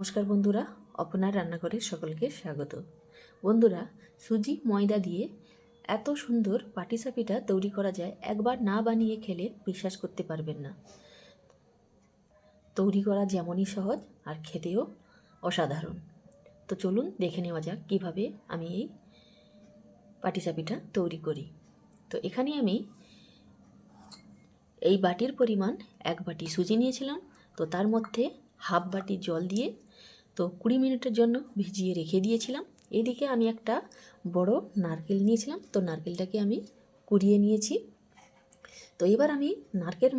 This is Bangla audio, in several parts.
নমস্কার বন্ধুরা অপনার রান্নাঘরে সকলকে স্বাগত। বন্ধুরা, সুজি, ময়দা দিয়ে এত সুন্দর পাটিসাপিটা তৈরি করা যায়, একবার না বানিয়ে খেলে বিশ্বাস করতে পারবেন না। তৈরি করা যেমনই সহজ আর খেতেও অসাধারণ। তো চলুন দেখে নেওয়া যাক কীভাবে আমি এই পাটিসাপিটা তৈরি করি। তো এখানে আমি এই বাটির পরিমাণ এক বাটি সুজি নিয়েছিলাম। তো তার মধ্যে হাফ বাটি জল দিয়ে তো কুড়ি মিনিটের জন্য ভিজিয়ে রেখে দিয়েছিলাম। এদিকে আমি একটা বড় নারকেল নিয়েছিলাম, তো নারকেলটাকে আমি কুড়িয়ে নিয়েছি। তো এবার আমি নারকেল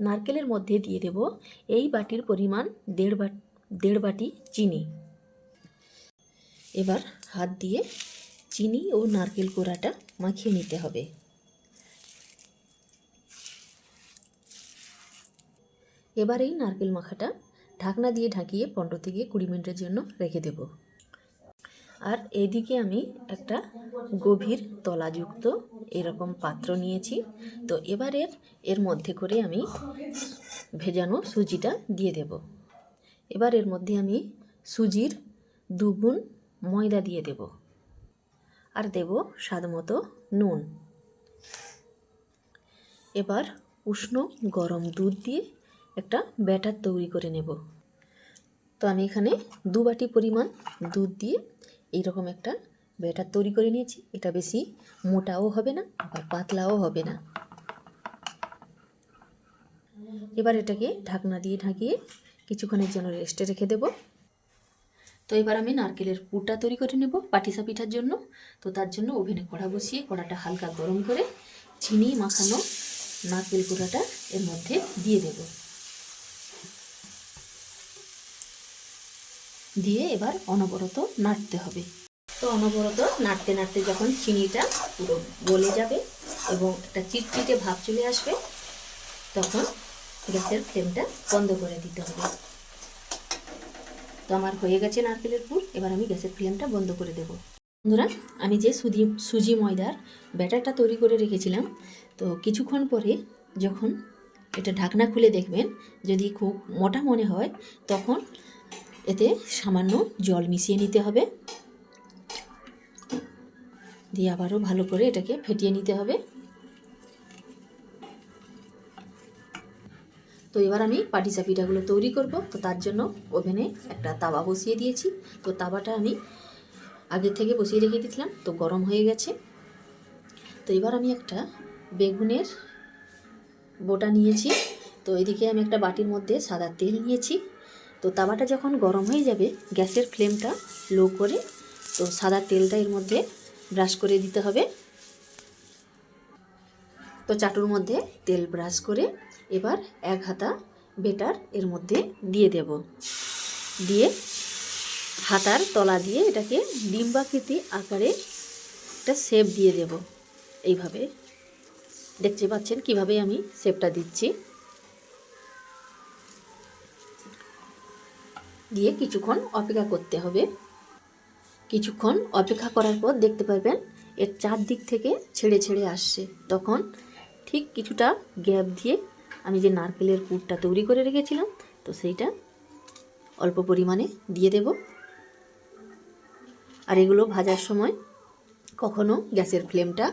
নারকেলের মধ্যে দিয়ে দেব এই বাটির পরিমাণ দেড় বাট, দেড় বাটি চিনি। এবার হাত দিয়ে চিনি ও নারকেল কোড়াটা মাখিয়ে নিতে হবে। এবার এই নারকেল মাখাটা ঢাকনা দিয়ে ঢাকিয়ে পনেরো থেকে কুড়ি মিনিটের জন্য রেখে দেব। আর এদিকে আমি একটা গভীর তলাযুক্ত এরকম পাত্র নিয়েছি। তো এবারের এর মধ্যে করে আমি ভেজানো সুজিটা দিয়ে দেব। এবার এর মধ্যে আমি সুজির দুগুণ ময়দা দিয়ে দেব। আর দেব স্বাদ মতো নুন। এবার উষ্ণ গরম দুধ দিয়ে একটা ব্যাটার তৈরি করে নেব। তো আমি এখানে দু বাটি পরিমাণ দুধ দিয়ে এইরকম একটা ব্যাটার তৈরি করে নিয়েছি। এটা বেশি মোটাও হবে না, আবার পাতলাও হবে না। এবার এটাকে ঢাকনা দিয়ে ঢাকিয়ে কিছুক্ষণের জন্য রেস্টে রেখে দেব। তো এবার আমি নারকেলের পুরটা তৈরি করে নেব পাটিসা পিঠার জন্য। তো তার জন্য ওভেনে কড়া বসিয়ে কড়াটা হালকা গরম করে চিনি মাখানো নারকেল কুড়াটা এর মধ্যে দিয়ে দেব। দিয়ে এবার অনবরত নাড়তে হবে। তো অনবরত নাড়তে নাড়তে যখন চিনিটা পুরো গলে যাবে এবং একটা চিটচিটে ভাব চলে আসবে, তখন গ্যাসের ফ্লেমটা বন্ধ করে দিতে হবে। তো আমার হয়ে গেছে নারকেলের পুর, এবার আমি গ্যাসের ফ্লেমটা বন্ধ করে দেব। বন্ধুরা, আমি যে সুজি সুজি ময়দার ব্যাটারটা তৈরি করে রেখেছিলাম, তো কিছুক্ষণ পরে যখন এটা ঢাকনা খুলে দেখবেন, যদি খুব মোটা মনে হয়, তখন এতে সামান্য জল মিশিয়ে নিতে হবে। দিয়ে আবারও ভালো করে এটাকে ফেটিয়ে নিতে হবে। তো এবার আমি পাটিসা পিঠাগুলো তৈরি করব। তো তার জন্য ওভেনে একটা তাওয়া বসিয়ে দিয়েছি। তো তাওয়াটা আমি আগে থেকে বসিয়ে রেখে দিয়েছিলাম। তো গরম হয়ে গেছে। তো এবার আমি একটা বেগুনের বোটা নিয়েছি। তো এদিকে আমি একটা বাটির মধ্যে সাদা তেল নিয়েছি। তো তাওয়াটা যখন গরম হয়ে যাবে, গ্যাসের ফ্লেমটা লো করে তো সাদা তেলটা এর মধ্যে ব্রাশ করে দিতে হবে। তো চাটুর মধ্যে তেল ব্রাশ করে এবার এক হাতা বেটার এর মধ্যে দিয়ে দেব। দিয়ে হাতার তলা দিয়ে এটাকে ডিম্বাকৃতি আকারে একটা শেপ দিয়ে দেব। এইভাবে। দেখতে পাচ্ছেন কীভাবে আমি শেপটা দিচ্ছি। দিয়ে কিছুক্ষণ অপেক্ষা করতে হবে। কিছুক্ষণ অপেক্ষা করার পর দেখতে পারবেন, এর চারদিক থেকে ছেড়ে ছেড়ে আসছে। তখন ঠিক কিছুটা গ্যাপ দিয়ে আমি যে নারকেলের পুরটা তৈরি করে রেখেছিলাম, তো সেইটা অল্প পরিমাণে দিয়ে দেব। আর এগুলো ভাজার সময় কখনো গ্যাসের ফ্লেমটা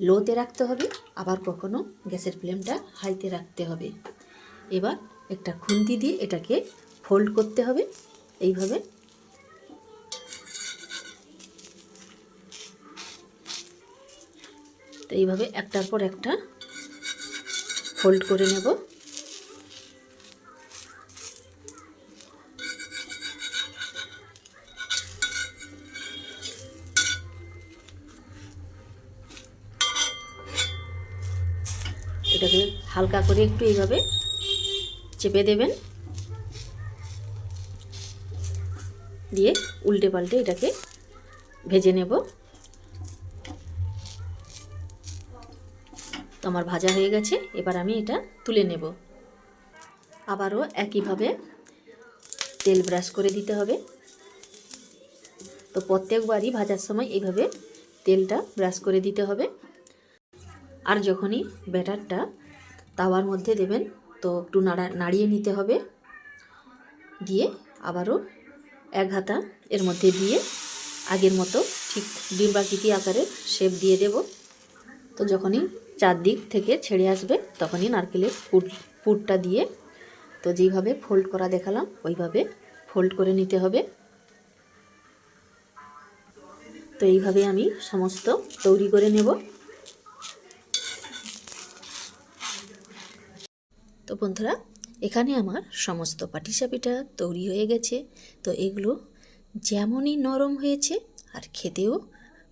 লোতে রাখতে হবে, আবার কখনো গ্যাসের ফ্লেমটা হাইতে রাখতে হবে। এবার একটা খুন্তি দিয়ে এটাকে ফোল্ড করতে হবে, এইভাবে। তো এইভাবে একটার পর একটা ফোল্ড করে নেব। এটাকে হালকা করে একটু এইভাবে চেপে দেবেন। দিয়ে উল্টে পাল্টে এটাকে ভেজে নেব। তো আমার ভাজা হয়ে গেছে, এবার আমি এটা তুলে নেব। আবারও একইভাবে তেল ব্রাশ করে দিতে হবে। তো প্রত্যেকবারই ভাজার সময় এইভাবে তেলটা ব্রাশ করে দিতে হবে। আর যখনই ব্যাটারটা তাওয়ার মধ্যে দেবেন, তো একটু নাড়া, নাড়িয়ে নিতে হবে। দিয়ে আবারও এক হাতা, এর মধ্যে দিয়ে আগের মতো ঠিক ডিম্বাকৃতি আকারে শেপ দিয়ে দেব। তো যখনই চারদিক থেকে ছেড়ে আসবে, তখনই নারকেলের পুর, পুরটা দিয়ে তো যেইভাবে ফোল্ড করা দেখালাম, ওইভাবে ফোল্ড করে নিতে হবে। তো এইভাবে আমি সমস্ত তৈরি করে নেব। তো বন্ধুরা এখানে আমার সমস্ত পাটিসাপিটা তৈরি হয়ে গেছে। তো এগুলো যেমনই নরম হয়েছে আর খেতেও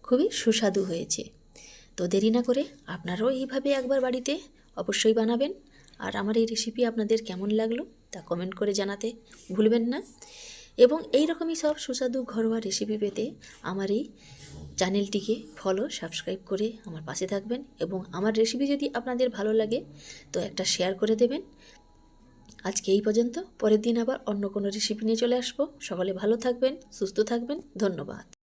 খুবই সুস্বাদু হয়েছে। তো দেরি না করে আপনারাও এইভাবে একবার বাড়িতে অবশ্যই বানাবেন। আর আমার এই রেসিপি আপনাদের কেমন লাগল তা কমেন্ট করে জানাতে ভুলবেন না। এবং এই রকমই সব সুস্বাদু ঘরোয়া রেসিপি পেতে আমার এই চ্যানেলটিকে ফলো সাবস্ক্রাইব করে আমার পাশে থাকবেন। এবং আমার রেসিপি যদি আপনাদের ভালো লাগে, তো একটা শেয়ার করে দেবেন। আজকে এই পর্যন্ত। পরের দিন আবার অন্য কোনো রেসিপি নিয়ে চলে আসব। সকলে ভালো থাকবেন, সুস্থ থাকবেন। ধন্যবাদ।